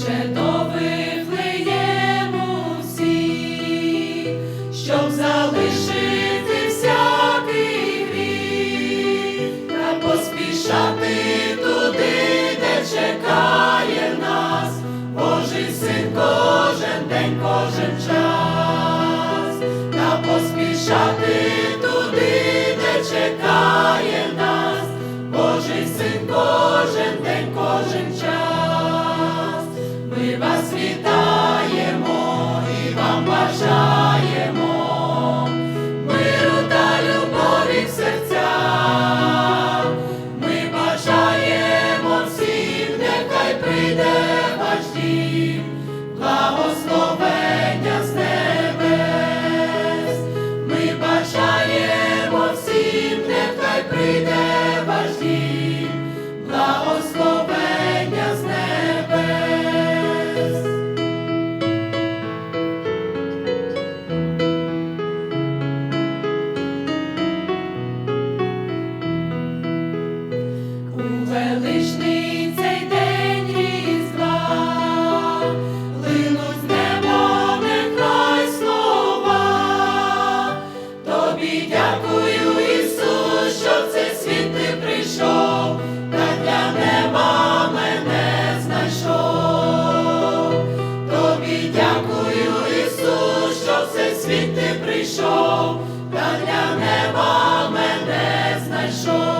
скоріше до Вифлеєму щоб залишити всякий гріх та поспішати туди, де чекає нас, Божий син, кожен день, кожен час. Розвіта. So.